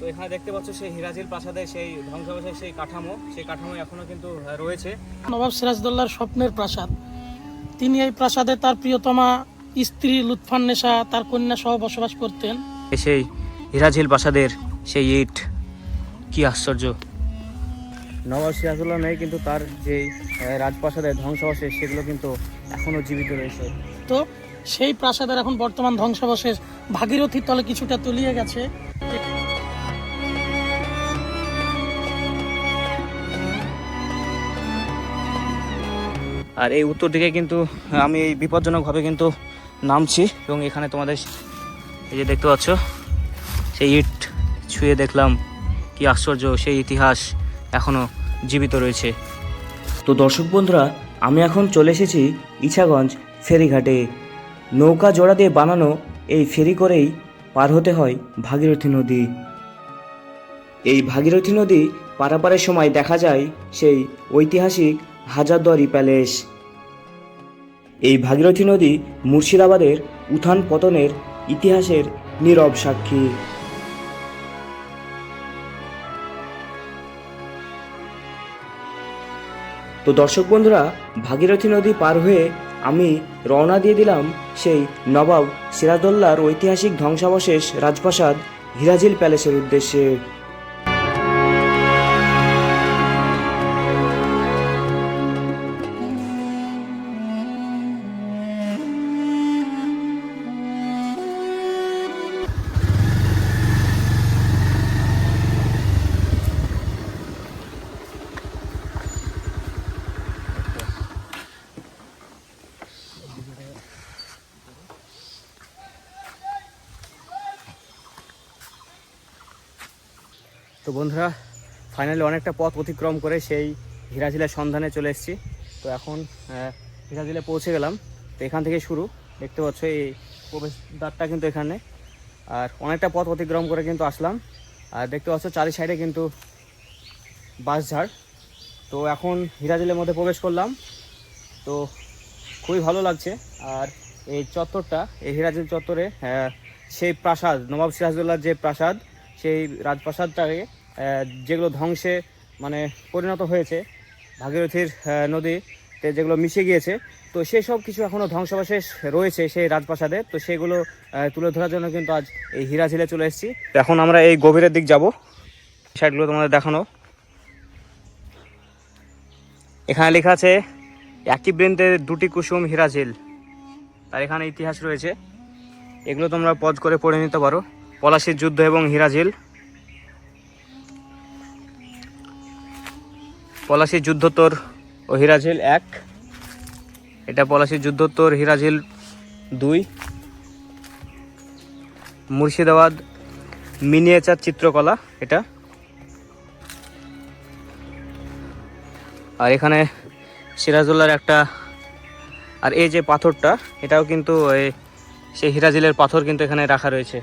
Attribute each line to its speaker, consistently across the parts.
Speaker 1: তো এখানে দেখতে পাচ্ছ সেই হিরাজিল প্রাসাদের সেই ধ্বংসাবশেষ সেই কাঠামো। সেই কাঠামো এখনও কিন্তু রয়েছে।
Speaker 2: নবাব সিরাজদৌল্লার স্বপ্নের প্রাসাদ। তিনি এই প্রাসাদে তার প্রিয়তমা স্ত্রী লুৎফান্নেসা তার কন্যা সহ বসবাস করতেন।
Speaker 1: সেই হিরাজিল প্রাসাদের সেই ইট। কি আশ্চর্য। নবাব সিরাজুল্লাহ নেই কিন্তু তার যে রাজপ্রাসাদের ধ্বংসাবশেষ সেগুলো কিন্তু এখনও জীবিত রয়েছে।
Speaker 2: তো সেই প্রাসাদের এখন বর্তমান ধ্বংসাবশেষ। ভাগীরথীর তলে কিছুটা তলিয়ে গেছে।
Speaker 1: আর এই উত্তর দিকে কিন্তু আমি এই বিপজ্জনকভাবে কিন্তু নামছি এবং এখানে তোমাদের এই যে দেখতে পাচ্ছ, সেই ইট ছুঁয়ে দেখলাম কি আশ্চর্য, সেই ইতিহাস এখনও জীবিত রয়েছে। তো দর্শক বন্ধুরা, আমি এখন চলে এসেছি ইছাগঞ্জ ফেরিঘাটে। নৌকা জোড়া দিয়ে বানানো এই ফেরি করেই পার হতে হয় ভাগীরথী নদী। এই ভাগীরথী নদী পারাপারের সময় দেখা যায় সেই ঐতিহাসিক হাজারদুয়ারি প্যালেস। এই ভাগীরথী নদী মুর্শিদাবাদের উত্থান পতনের ইতিহাসের নীরব সাক্ষী। তো দর্শক বন্ধুরা, ভাগীরথী নদী পার হয়ে আমি রওনা দিয়ে দিলাম সেই নবাব সিরাজদৌল্লার ঐতিহাসিক ধ্বংসাবশেষ রাজপ্রাসাদ হিরাজিল প্যালেসের উদ্দেশ্যে। তো বন্ধুরা ফাইনালি অনেকটা পথ অতিক্রম করে সেই হিরাজিলের সন্ধানে চলে এসেছি। তো এখন হিরাজিলে পৌঁছে গেলাম। তো এখান থেকে শুরু। দেখতে পাচ্ছ এই প্রবেশদ্বারটা কিন্তু এখানে। আর অনেকটা পথ অতিক্রম করে কিন্তু আসলাম। আর দেখতে পাচ্ছ চারি সাইডে কিন্তু বাঁশঝাড় তো এখন হিরাজিলের মধ্যে প্রবেশ করলাম। তো খুবই ভালো লাগছে। আর এই চত্বরটা, এই হিরাজিল চত্বরে সেই প্রাসাদ, নবাব সিরাজউল্লাহর যে প্রাসাদ, সেই রাজপ্রাসাদটাকে যেগুলো ধ্বংসে মানে পরিণত হয়েছে, ভাগীরথীর নদীতে যেগুলো মিশে গিয়েছে, তো সেই সব কিছু এখনও ধ্বংসাবশেষ রয়েছে সেই রাজপ্রাসাদে। তো সেগুলো তুলে ধরার জন্য কিন্তু আজ এই হিরাঝিলে চলে এসেছি। এখন আমরা এই গভীরের দিক যাব, সাইডগুলো তোমাদের দেখানো। এখানে লেখা আছে একই বৃন্দের দুটি কুসুম হিরাঝিল তার এখানে ইতিহাস রয়েছে। এগুলো তোমরা পজ করে পড়ে নিতে পারো। পলাশির যুদ্ধ এবং হিরাঝিল পলাশির যুদ্ধোত্তর ও হিরাঝিল এক। এটা পলাশির যুদ্ধোত্তর হিরাঝিল দুই। মুর্শিদাবাদ মিনিয়েচার চিত্রকলা এটা। আর এখানে সিরাজুল্লার একটা আর এই যে পাথরটা, এটাও কিন্তু সেই হিরাজিলের পাথর কিন্তু এখানে রাখা রয়েছে।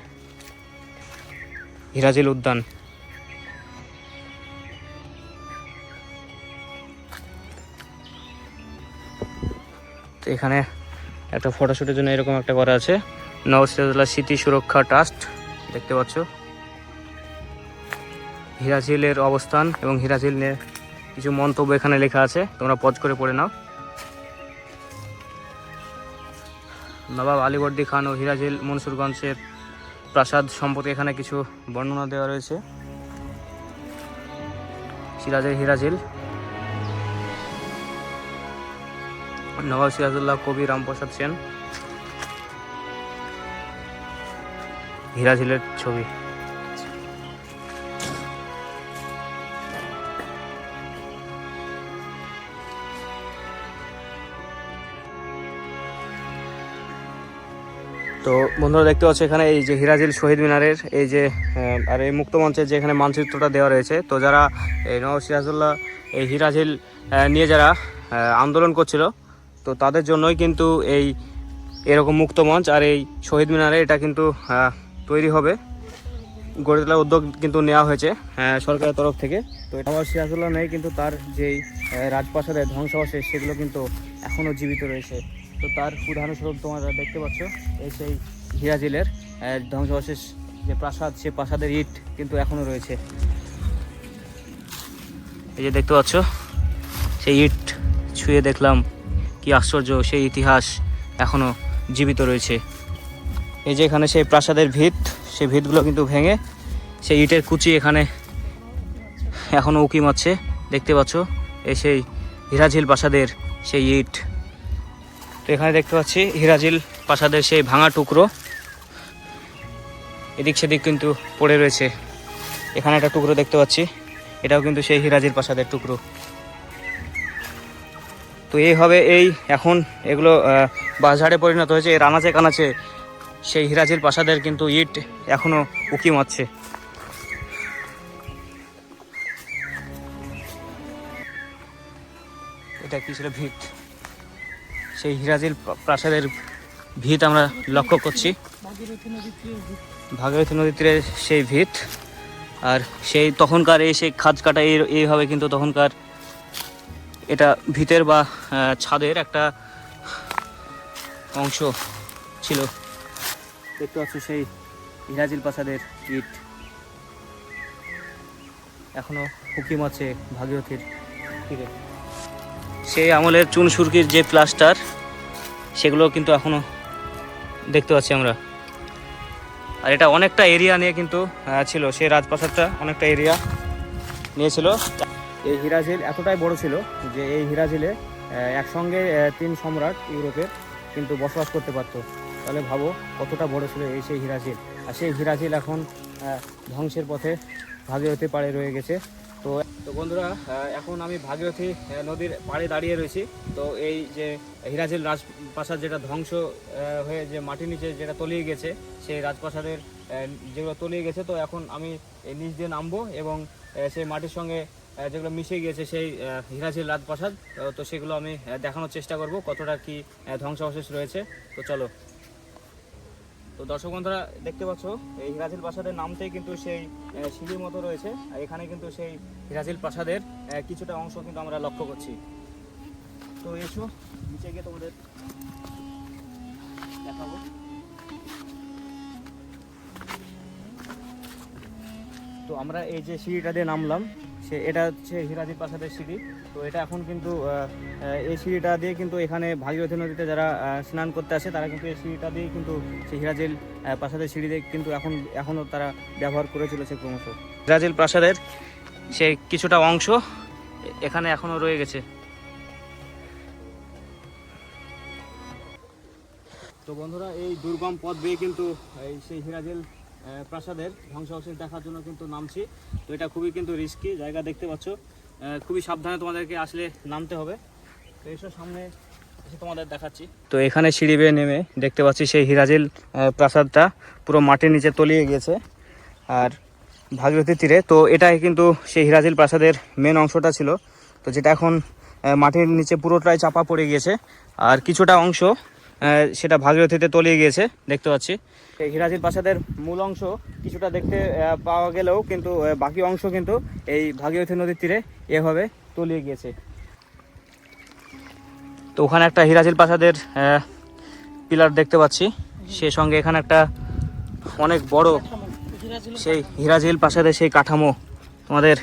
Speaker 1: হিরাজিল উদ্যান। এখানে একটা ফটোশ্যুটের জন্য এরকম একটা করা আছে। নওয়াজ স্মৃতি সুরক্ষা ট্রাস্ট, দেখতে পাচ্ছ। হিরাঝিলের অবস্থান এবং হিরাঝিল নিয়ে কিছু মন্তব্য এখানে লেখা আছে। তোমরা পজ করে পড়ে নাও। নবাব আলীবর্দী খান ও হিরাজিল মনসুরগঞ্জের প্রাসাদ সম্পর্কে এখানে কিছু বর্ণনা দেওয়া রয়েছে। সিরাজের হিরাজিল নবাব সিরাজুল্লাহ কবি রামপ্রসাদ সেন। হিরাজিলের ছবি। তো বন্ধুরা দেখতে পাচ্ছ এখানে এই যে হিরাজিল শহীদ মিনারের এই যে আর এই মুক্ত মঞ্চের যে এখানে মানচিত্রটা দেওয়া রয়েছে। তো যারা এই নবাব সিরাজুল্লাহ, এই হিরাজিল নিয়ে যারা আন্দোলন করছিল তো তাদের জন্যই কিন্তু এই এরকম মুক্ত মঞ্চ আর এই শহীদ মিনারে এটা কিন্তু তৈরি হবে। গড়ে তোলার উদ্যোগ কিন্তু নেওয়া হয়েছে সরকারের তরফ থেকে। তো এটা নবাব সিরাজুল্লাহ নেই, কিন্তু তার যেই রাজপ্রাসাদের ধ্বংসাবশেষ সেগুলো কিন্তু এখনও জীবিত রয়েছে। তো তার উদাহরণস্বরূপ তোমরা দেখতে পাচ্ছ, এই সেই হিরাজিলের ধ্বংসাবশেষ যে প্রাসাদ, সে প্রাসাদের ইট কিন্তু এখনও রয়েছে। এই যে দেখতে পাচ্ছ, সেই ইট ছুঁয়ে দেখলাম। কি আশ্চর্য সেই ইতিহাস এখনও জীবিত রয়েছে। এই যে এখানে সেই প্রাসাদের ভিত, সেই ভিতগুলো কিন্তু ভেঙে সেই ইটের কুচি এখানে এখনও উকি মারছে। দেখতে পাচ্ছ, এই সেই হিরাঝিল প্রাসাদের সেই ইট। তো এখানে দেখতে পাচ্ছি হিরাঝিল প্রাসাদের সেই ভাঙা টুকরো। এদিক সেদিক কিন্তু পড়ে রয়েছে। এখানে একটা টুকরো দেখতে পাচ্ছি, এটাও কিন্তু সেই হিরাজির প্রাসাদের টুকরো। তো এইভাবে এই এখন এগুলো বাজারে পরিণত হয়েছে। এর আনাচে কানাচে সেই হিরাজির প্রাসাদের কিন্তু ইট এখনও উকি মারছে। এটা কি ছিল ভিত সেই হিরাজিল প্রাসাদের ভিত আমরা লক্ষ্য করছি।
Speaker 2: ভাগীরথী নদীর
Speaker 1: তীরে সেই ভিত আর সেই তখনকার এই সেই খাজ কাটা, এই, এইভাবে কিন্তু তখনকার এটা ভিতের বা ছাদের একটা অংশ ছিল। দেখতে পাচ্ছ সেই ইরাজিল প্রাসাদের ইট। এখনও হুকিম আছে ভাগীরথীর তীরে সেই আমলের চুন সুরকির যে প্লাস্টার সেগুলো কিন্তু এখনও দেখতে পাচ্ছি আমরা। আর এটা অনেকটা এরিয়া নিয়ে কিন্তু ছিল। সেই রাজপ্রাসাদটা অনেকটা এরিয়া নিয়েছিল এই হিরাঝিল এতটাই বড় ছিল যে এই হিরাঝিলে একসঙ্গে তিন সম্রাট ইউরোপের কিন্তু বসবাস করতে পারতো। তাহলে ভাবো কতটা বড় ছিল এই সেই হিরাঝিল। আর সেই হিরাঝিল এখন ধ্বংসের পথে ভাগীরথী পাড়ে রয়ে গেছে। তো তো বন্ধুরা এখন আমি ভাগীরথী নদীর পাড়ে দাঁড়িয়ে রয়েছি। তো এই যে হিরাঝিল রাজপ্রাসাদ যেটা ধ্বংস হয়ে যে মাটির নিচে যেটা তলিয়ে গেছে, সেই রাজপ্রাসাদের যেগুলো তলিয়ে গেছে, তো এখন আমি নিচ দিয়ে নামবো এবং সেই মাটির সঙ্গে যেগুলো মিশে গিয়েছে সেই হিরাঝিল রাজপ্রাসাদ আহ, তো সেগুলো আমি দেখানোর চেষ্টা করব কতটা কি ধ্বংসাবশেষ রয়েছে। তো চলো। তো দর্শক বন্ধুরা দেখতে পাচ্ছ এই হিরাজিল প্রাসাদের নামতেই কিন্তু সেই সিঁড়ির মতো রয়েছে আর এখানে কিন্তু সেই হিরাজিল প্রাসাদের কিছুটা অংশ কিন্তু আমরা লক্ষ্য করছি। তো এসো নিচে গিয়ে তোমাদের দেখাবো। তো আমরা এই যে সিঁড়িটা দিয়ে নামলাম সে এটা হচ্ছে হিরাজি প্রাসাদের সিঁড়ি। তো এটা এখন কিন্তু এই সিঁড়িটা দিয়ে কিন্তু এখানে ভাগীরথী নদীতে যারা স্নান করতে আসে তারা কিন্তু এই সিঁড়িটা দিয়ে কিন্তু সেই হিরাজিল প্রাসাদের সিঁড়ি দিয়ে কিন্তু এখন এখনও তারা ব্যবহার করে চলেছে ক্রমশ। হিরাজিল প্রাসাদের সে কিছুটা অংশ এখানে এখনও রয়ে গেছে। তো বন্ধুরা এই দুর্গম পথ বেয়ে কিন্তু এই সেই হিরাজেল প্রাসাদের ধ্বংসাবশেষ দেখার জন্য কিন্তু নামছি। তো এটা খুবই কিন্তু রিস্কি জায়গা দেখতে পাচ্ছ। খুবই সাবধানে তোমাদেরকে আসলে নামতে হবে। তো এসব সামনে তোমাদের দেখাচ্ছি। তো এখানে সিঁড়ি বেয়ে নেমে দেখতে পাচ্ছি সেই হিরাজিল প্রাসাদটা পুরো মাটির নিচে তলিয়ে গিয়েছে আর ভাগীরথী তীরে। তো এটাই কিন্তু সেই হিরাজিল প্রাসাদের মেন অংশটা ছিল। তো যেটা এখন মাটির নিচে পুরোটাই চাপা পড়ে গিয়েছে। আর কিছুটা অংশ সেটা ভাগীরথীতে তলিয়ে গিয়েছে, দেখতে পাচ্ছি। এই হিরাজিল প্রাসাদের মূল অংশ কিছুটা দেখতে পাওয়া গেলেও কিন্তু বাকি অংশ কিন্তু এই ভাগীরথী নদীর তীরে এভাবে তলিয়ে গিয়েছে। তো ওখানে একটা হিরাজিল প্রাসাদের পিলার দেখতে পাচ্ছি। সে সঙ্গে এখানে একটা অনেক বড় সেই হিরাজিল প্রাসাদের সেই কাঠামো তোমাদের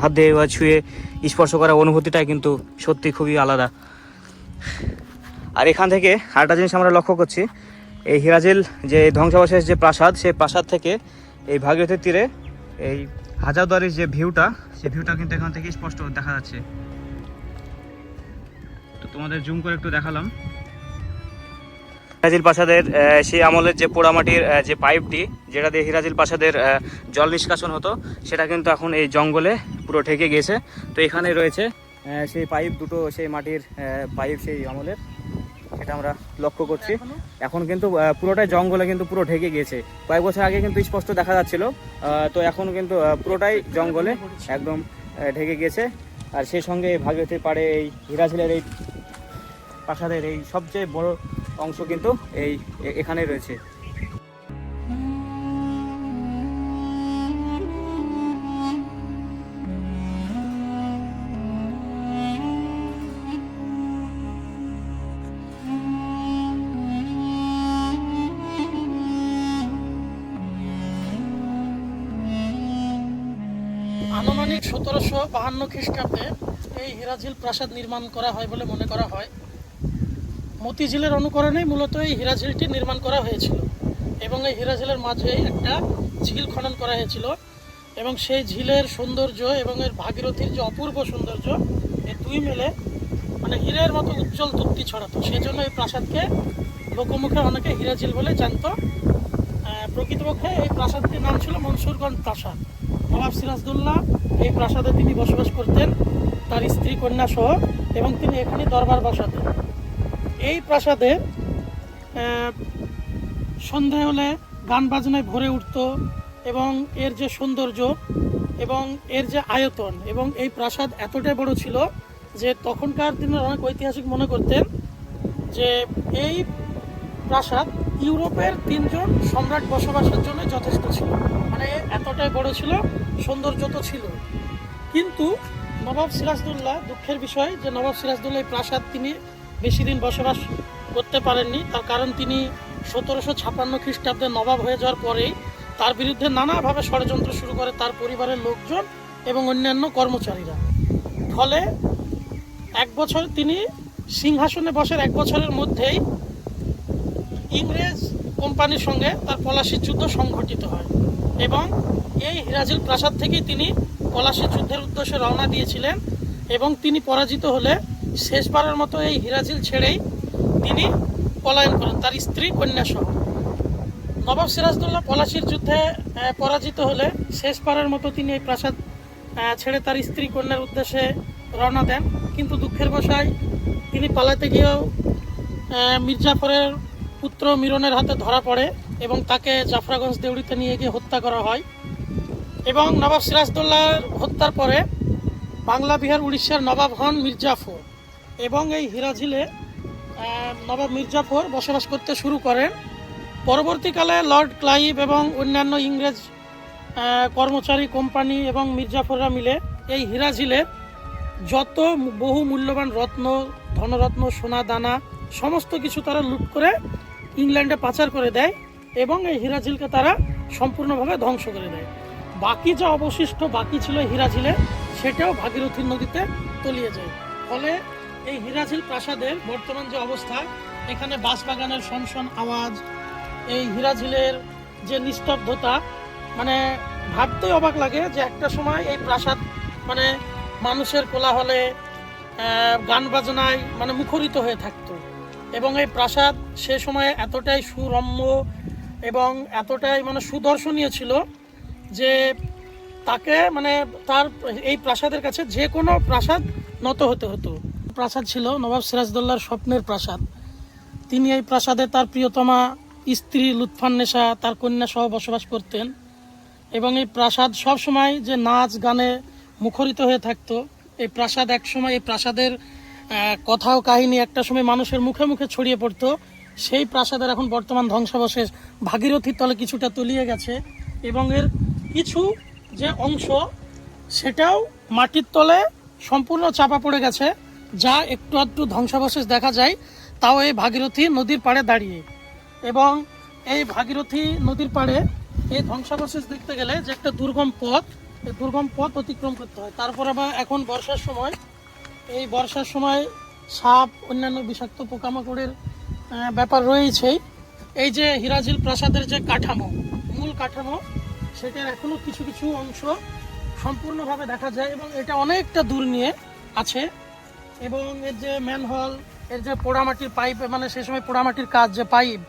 Speaker 1: হাত দিয়ে বা ছুঁয়ে স্পর্শ করার অনুভূতিটাই কিন্তু সত্যি খুবই আলাদা। আর এখান থেকে আরেকটা জিনিস আমরা লক্ষ্য করছি এই হিরাজিল যে ধ্বংসাবশেষ যে প্রাসাদ, সেই প্রাসাদ থেকে এই ভাগীরথীর তীরে এই হাজারদুয়ারির যে ভিউটা, সেই ভিউটা কিন্তু এখান থেকে স্পষ্ট দেখা যাচ্ছে। তো তোমাদের জুম করে একটু দেখালাম। হিরাজিল প্রাসাদের সেই আমলের যে পোড়ামাটির যে পাইপটি, যেটা দিয়ে হিরাজিল প্রাসাদের জল নিষ্কাশন হতো, সেটা কিন্তু এখন এই জঙ্গলে পুরো ঠেকে গিয়েছে। তো এখানে রয়েছে সেই পাইপ দুটো, সেই মাটির পাইপ সেই আমলের। সেটা আমরা লক্ষ্য করছি।
Speaker 2: এখন
Speaker 1: কিন্তু পুরোটাই জঙ্গলে কিন্তু পুরো ঢেকে গিয়েছে। কয়েক বছর আগে কিন্তু স্পষ্ট দেখা যাচ্ছিল তো এখন কিন্তু পুরোটাই জঙ্গলে একদম ঢেকে গিয়েছে। আর সেই সঙ্গে ভাগীরথীর পাড়ে এই হিরাঝিলের এই প্রাসাদের এই সবচেয়ে বড় অংশ কিন্তু এই এখানে রয়েছে।
Speaker 2: বাহান্ন খ্রিস্টাব্দে এই হীরাঝিল প্রাসাদ নির্মাণ করা হয় বলে মনে করা হয়। মতিঝিলের অনুকরণে মূলত এই হীরাঝিলটি নির্মাণ করা হয়েছিল এবং এই হীরাঝিলের মাঝে একটা ঝিল খনন করা হয়েছিল এবং সেই ঝিলের সৌন্দর্য এবং এর ভাগীরথীর যে অপূর্ব সৌন্দর্য এই দুই মিলে মানে হীরের মতো উজ্জ্বল তৃপ্তি ছড়াতো। সেই জন্য এই প্রাসাদকে লোকমুখে অনেকে হীরাঝিল বলে জানতো। প্রকৃতপক্ষে এই প্রাসাদটির নাম ছিল মনসুরগঞ্জ প্রাসাদ। নবাব সিরাজদুল্লাহ এই প্রাসাদে তিনি বসবাস করতেন, তার স্ত্রী কন্যা সহ, এবং তিনি এখানে দরবার বসাতেন। এই প্রাসাদে সন্ধে হলে গান বাজনায় ভরে উঠত, এবং এর যে সৌন্দর্য এবং এর যে আয়তন, এবং এই প্রাসাদ এতটাই বড় ছিল যে তখনকার দিনের অনেক ঐতিহাসিক মনে করতেন যে এই প্রাসাদ ইউরোপের তিনজন সম্রাট বসবাসের জন্য যথেষ্ট ছিল। মানে এতটাই বড় ছিল, সৌন্দর্য তো ছিল। কিন্তু নবাব সিরাজদৌল্লাহ, দুঃখের বিষয় যে নবাব সিরাজদৌল্লাহ এই প্রাসাদ তিনি বেশি দিন বসবাস করতে পারেননি। তার কারণ তিনি সতেরোশো ছাপ্পান্ন খ্রিস্টাব্দে নবাব হয়ে যাওয়ার পরেই তার বিরুদ্ধে নানাভাবে ষড়যন্ত্র শুরু করে তার পরিবারের লোকজন এবং অন্যান্য কর্মচারীরা। ফলে এক বছর তিনি সিংহাসনে বসার এক বছরের মধ্যেই ইংরেজ কোম্পানির সঙ্গে তার পলাশির যুদ্ধ সংঘটিত হয় এবং এই হিরাজিল প্রাসাদ থেকেই তিনি পলাশির যুদ্ধের উদ্দেশ্যে রওনা দিয়েছিলেন এবং তিনি পরাজিত হলে শেষবারের মতো এই হিরাজিল ছেড়েই তিনি পলায়ন করেন, তার স্ত্রী কন্যা সহ নবাব সিরাজদৌল্লাহ পলাশির যুদ্ধে পরাজিত হলে শেষবারের মতো তিনি এই প্রাসাদ ছেড়ে তার স্ত্রী কন্যার উদ্দেশ্যে রওনা দেন। কিন্তু দুঃখের বশায় তিনি পালাতে গিয়েও মির্জাফরের পুত্র মিরনের হাতে ধরা পড়ে এবং তাকে জাফরাগঞ্জ দেউড়িতে নিয়ে গিয়ে হত্যা করা হয়। এবং নবাব সিরাজদৌল্লার হত্যার পরে বাংলা বিহার উড়িষ্যার নবাব হন মির্জাফর এবং এই হিরাঝিলে নবাব মির্জাফর বসবাস করতে শুরু করেন। পরবর্তীকালে লর্ড ক্লাইভ এবং অন্যান্য ইংরেজ কর্মচারী কোম্পানি এবং মির্জাফররা মিলে এই হিরাঝিলে যত বহু মূল্যবান রত্ন, ধনরত্ন, সোনা, দানা, সমস্ত কিছু তারা লুট করে ইংল্যান্ডে পাচার করে দেয় এবং এই হিরাঝিলকে তারা সম্পূর্ণভাবে ধ্বংস করে দেয়। বাকি যা অবশিষ্ট বাকি ছিল হিরাঝিলে, সেটাও ভাগীরথী নদীতে তলিয়ে যায়। ফলে এই হিরাঝিল প্রাসাদের বর্তমান যে অবস্থা, এখানে বাঁশবাগানের সনসন আওয়াজ, এই হিরাঝিলের যে নিস্তব্ধতা মানে ভাবতেই অবাক লাগে যে একটা সময় এই প্রাসাদ মানে মানুষের কোলাহলে গান বাজনায় মানে মুখরিত হয়ে থাকতো। এবং এই প্রাসাদ সে সময়ে এতটাই সুরম্য এবং এতটাই মানে সুদর্শনীয় ছিল যে তাকে মানে তার এই প্রাসাদের কাছে যে কোনো প্রাসাদ নত হতে হতো। প্রাসাদ ছিল নবাব সিরাজদৌল্লার স্বপ্নের প্রাসাদ। তিনি এই প্রাসাদে তার প্রিয়তমা স্ত্রী লুৎফান্নেসা তার কন্যা সহ বসবাস করতেন এবং এই প্রাসাদ সব সময় যে নাচ গানে মুখরিত হয়ে থাকতো। এই প্রাসাদ এক সময় এই প্রাসাদের আহ, কথা ও কাহিনী একটা সময় মানুষের মুখে মুখে ছড়িয়ে পড়তো। সেই প্রাসাদের এখন বর্তমান ধ্বংসাবশেষ। ভাগীরথীর তলে কিছুটা তলিয়ে গেছে এবং এর কিছু যে অংশ সেটাও মাটির তলে সম্পূর্ণ চাপা পড়ে গেছে যা একটু আধটু ধ্বংসাবশেষ দেখা যায়। তাও এই ভাগীরথী নদীর পাড়ে দাঁড়িয়ে। এবং এই ভাগীরথী নদীর পাড়ে এই ধ্বংসাবশেষ দেখতে গেলে যে একটা দুর্গম পথ এই দুর্গম পথ অতিক্রম করতে হয়। তারপর আবার এখন বর্ষার সময় এই বর্ষার সময় সাপ, অন্যান্য বিষাক্ত পোকামাকড়ের ব্যাপার রয়েছেই। এই যে হিরাজিল প্রাসাদের যে কাঠামো, মূল কাঠামো, সেটার এখনও কিছু কিছু অংশ সম্পূর্ণভাবে দেখা যায় এবং এটা অনেকটা দূর নিয়ে আছে। এবং এর যে ম্যানহল, এর যে পোড়ামাটির পাইপ মানে সেই সময় পোড়ামাটির কাজ, যে পাইপ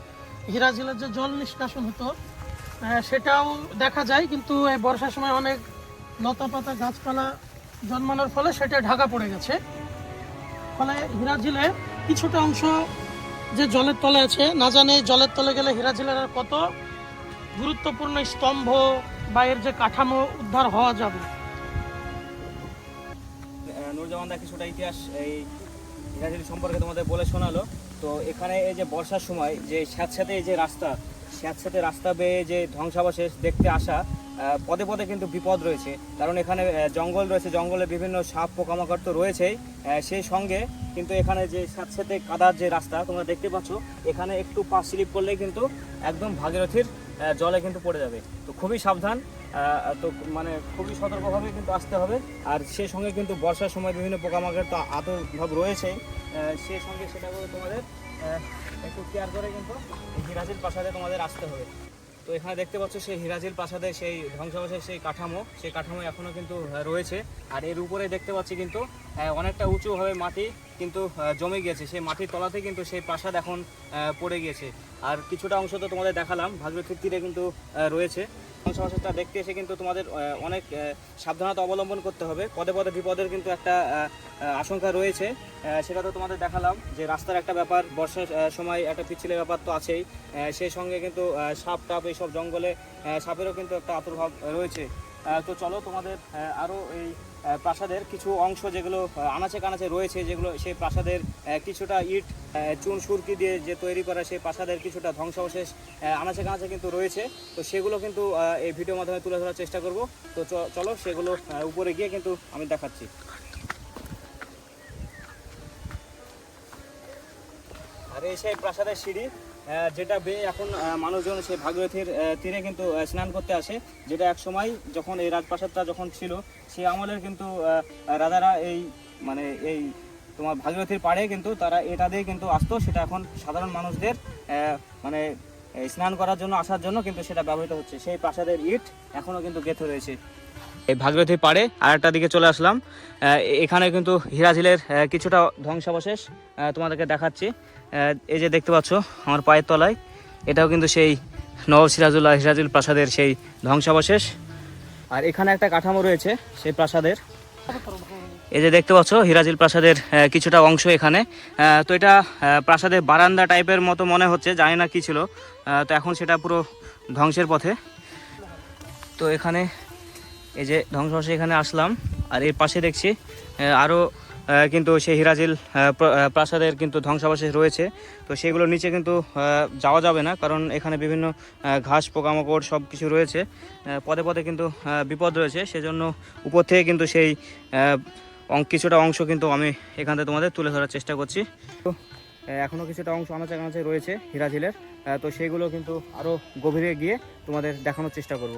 Speaker 2: হিরাঝিলের যে জল নিষ্কাশন হতো সেটাও দেখা যায়। কিন্তু এই বর্ষার সময় অনেক লতা পাতা গাছপালা জন্মানোর ফলে সেটা ঢাকা পড়ে গেছে। ফলে হীরা হিরাঝিলে কিছুটা অংশ যে জলের তলে আছে না জানে জলের তলে গেলে হিরাঝিলের আর কত গুরুত্বপূর্ণ স্তম্ভ বা এর যে কাঠামো উদ্ধার হওয়া যাবে।
Speaker 1: আহ, নূরজামান দা কিছুটা ইতিহাস এই হিরাঝিল সম্পর্কে তোমাদের বলে শোনালো। তো এখানে এই যে বর্ষার সময় যে স্যাঁতস্যাঁতে এই যে রাস্তা স্যাঁতস্যাঁতে রাস্তা বেয়ে যে ধ্বংসাবশেষ দেখতে আসা পদে পদে কিন্তু বিপদ রয়েছে। কারণ এখানে জঙ্গল রয়েছে, জঙ্গলে বিভিন্ন সাপ, পোকামাকড় তো রয়েছেই। সেই সঙ্গে কিন্তু এখানে যে স্যাঁতস্যাঁতে কাদার যে রাস্তা, তোমরা দেখতে পাচ্ছ, এখানে একটু পা স্লিপ করলেই কিন্তু একদম ভাগীরথীর জলে কিন্তু পড়ে যাবে। তো খুবই সাবধান তো মানে খুবই সতর্কভাবে কিন্তু আসতে হবে। আর সেই সঙ্গে কিন্তু বর্ষার সময় বিভিন্ন পোকামাকড় তো আতভাব রয়েছে। সেই সঙ্গে সেটাগুলো তোমাদের একটু কেয়ার করে কিন্তু হিরাজিল প্রাসাদে তোমাদের আসতে হবে। তো এখানে দেখতে পাচ্ছ সেই হিরাজিল প্রাসাদের সেই ধ্বংসাবশেষ সেই কাঠামো। সেই কাঠামো এখনও কিন্তু রয়েছে। আর এর উপরে দেখতে পাচ্ছি কিন্তু অনেকটা উঁচুভাবে মাটি কিন্তু জমে গিয়েছে। সেই মাটির তলাতে কিন্তু সেই প্রাসাদ এখন পড়ে গিয়েছে। আর কিছুটা অংশ তো তোমাদের দেখালাম। ভাগীরথীর তীরে কিন্তু রয়েছে। ধ্বংসাবশেষটা দেখতে এসে কিন্তু তোমাদের অনেক সাবধানতা অবলম্বন করতে হবে। পদে পদে বিপদের কিন্তু একটা আশঙ্কা রয়েছে। সেটা তো তোমাদের দেখালাম যে রাস্তার একটা ব্যাপার, বর্ষার সময় একটা পিচ্ছিলের ব্যাপার তো আছেই। সেই সঙ্গে কিন্তু সাপ টাপ এইসব জঙ্গলে সাপেরও কিন্তু একটা আতুর্ভাব রয়েছে। তো চলো তোমাদের আরও এই প্রাসাদের কিছু অংশ যেগুলো আনাচে কানাচে রয়েছে, যেগুলো সেই প্রাসাদের কিছুটা ইট চুন, সুরকি দিয়ে যে তৈরি করা সেই প্রাসাদের কিছুটা ধ্বংসাবশেষ আনাচে কানাচে কিন্তু রয়েছে। তো সেগুলো কিন্তু এই ভিডিওর মাধ্যমে তুলে ধরার চেষ্টা করব। তো চলো সেগুলো উপরে গিয়ে কিন্তু আমি দেখাচ্ছি। আর, এই সেই প্রাসাদের সিঁড়ি যেটা বেয়ে এখন মানুষজন সেই ভাগীরথীর তীরে কিন্তু স্নান করতে আসে। যেটা এক সময় যখন এই রাজপ্রাসাদটা যখন ছিল সেই আমলের কিন্তু রাজারা এই মানে এই তোমার ভাগীরথীর পাড়ে কিন্তু তারা এটা দিয়ে কিন্তু আসতো। সেটা এখন সাধারণ মানুষদের মানে স্নান করার জন্য, আসার জন্য কিন্তু সেটা ব্যবহৃত হচ্ছে। সেই প্রাসাদের ইট এখনও কিন্তু গেঁথে রয়েছে। এই ভাগীরথী পাড়ে আর একটা দিকে চলে আসলাম। এখানে কিন্তু হিরাঝিলের কিছুটা ধ্বংসাবশেষ তোমাদেরকে দেখাচ্ছি। এই যে দেখতে পাচ্ছ, আমার পায়ের তলায়, এটাও কিন্তু সেই নবাব সিরাজুল্লাহ হিরাজুল প্রাসাদের সেই ধ্বংসাবশেষ। আর এখানে একটা কাঠামো রয়েছে সেই প্রাসাদের। এই যে দেখতে পাচ্ছ হিরাজিল প্রাসাদের কিছুটা অংশ এখানে। তো এটা প্রাসাদের বারান্দা টাইপের মতো মনে হচ্ছে, জানি না কি ছিল। তো এখন সেটা পুরো ধ্বংসের পথে। তো এখানে এই যে ধ্বংসাবশেষ এখানে আসলাম আর এর পাশে দেখছি আরও কিন্তু সেই হিরাজিল প্রাসাদের কিন্তু ধ্বংসাবশেষ রয়েছে। তো সেগুলোর নিচে কিন্তু যাওয়া যাবে না কারণ এখানে বিভিন্ন ঘাস পোকামাকড় সব কিছু রয়েছে পদে পদে কিন্তু বিপদ রয়েছে। সেজন্য উপর থেকে কিন্তু সেই কিছুটা অংশ কিন্তু আমি এখান থেকে তোমাদের তুলে ধরার চেষ্টা করছি। তো এখনও কিছুটা অংশ আনাচে কানাচে রয়েছে হিরাঝিলের আহ, তো সেগুলো কিন্তু আরও গভীরে গিয়ে তোমাদের দেখানোর চেষ্টা করব।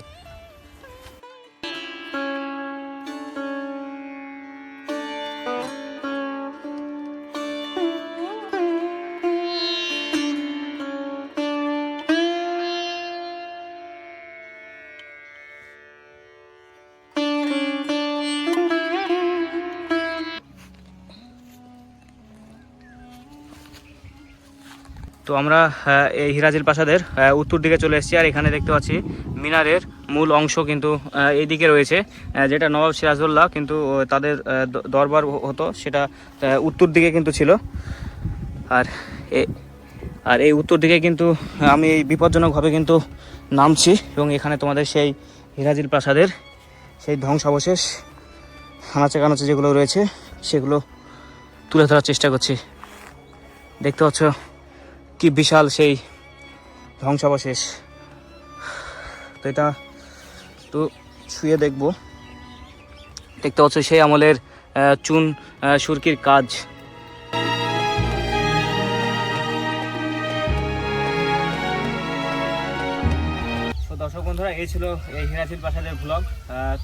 Speaker 1: তো আমরা এই হিরাজিল প্রাসাদের উত্তর দিকে চলে এসেছি। আর এখানে দেখতে পাচ্ছি মিনারের মূল অংশ কিন্তু এইদিকে রয়েছে যেটা নবাব সিরাজউল্লাহ কিন্তু তাদের দরবার হতো, সেটা উত্তর দিকে কিন্তু ছিল। আর আর এই উত্তর দিকে কিন্তু, আমি এই বিপজ্জনকভাবে কিন্তু নামছি এবং এখানে তোমাদের সেই হিরাজিল প্রাসাদের সেই ধ্বংসাবশেষ হানাচে কানাচে যেগুলো রয়েছে, সেগুলো তুলে ধরার চেষ্টা করছি। দেখতে পাচ্ছ কি বিশাল সেই ধ্বংসাবশেষ। তো এটা তো শুয়ে দেখব। দেখতে পাচ্ছ সেই আমলের চুন সুরকির কাজ। বন্ধুরা, এই ছিল এই হিরাশিল প্রাসাদের ব্লগ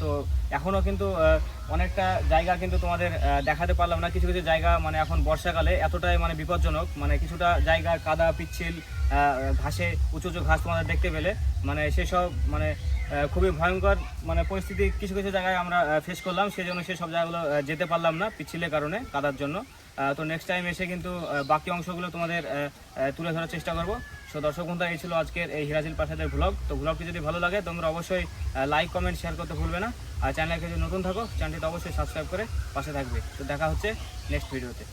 Speaker 1: তো এখনও কিন্তু অনেকটা জায়গা কিন্তু তোমাদের দেখাতে পারলাম না। কিছু কিছু জায়গা মানে এখন বর্ষাকালে এতটাই মানে বিপজ্জনক। মানে কিছুটা জায়গা, কাদা, পিচ্ছিল ঘাসে, উঁচু উঁচু ঘাস তোমাদের দেখতে পেলে। মানে সেসব মানে খুবই ভয়ঙ্কর মানে পরিস্থিতি কিছু কিছু জায়গায় আমরা ফেস করলাম। সেই জন্য সেসব জায়গাগুলো যেতে পারলাম না পিচ্ছিলের কারণে, কাদার জন্য। তো নেক্সট টাইম এসে কিন্তু বাকি অংশগুলো তোমাদের তুলে ধরার চেষ্টা করব। সো দর্শক বন্ধু এই ছিল আজকের এই হিরাজিল প্রাসাদের ব্লগ তো ব্লগটি যদি ভালো লাগে, তোমরা অবশ্যই লাইক কমেন্ট শেয়ার করতে ভুলবে না। আর চ্যানেলকে যদি নতুন থাকো চ্যানেলটি অবশ্যই সাবস্ক্রাইব করে পাশে থাকবে। তো দেখা হচ্ছে নেক্সট ভিডিওতে